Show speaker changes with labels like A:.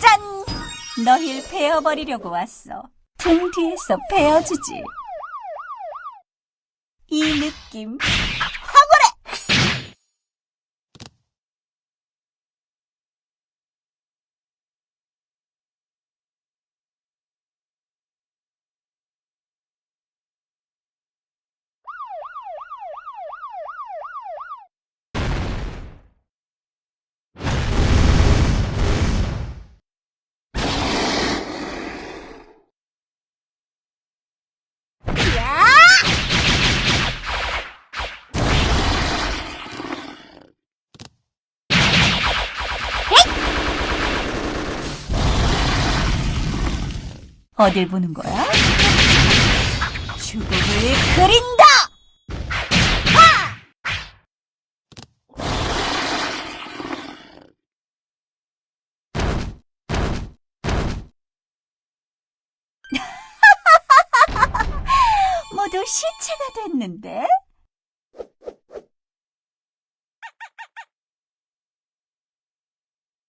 A: 짠! 너힐 베어버리려고 왔어. 등 뒤에서 베어주지. 이 느낌 어딜 보는 거야? 죽음을 그린다! 모두 시체가 됐는데?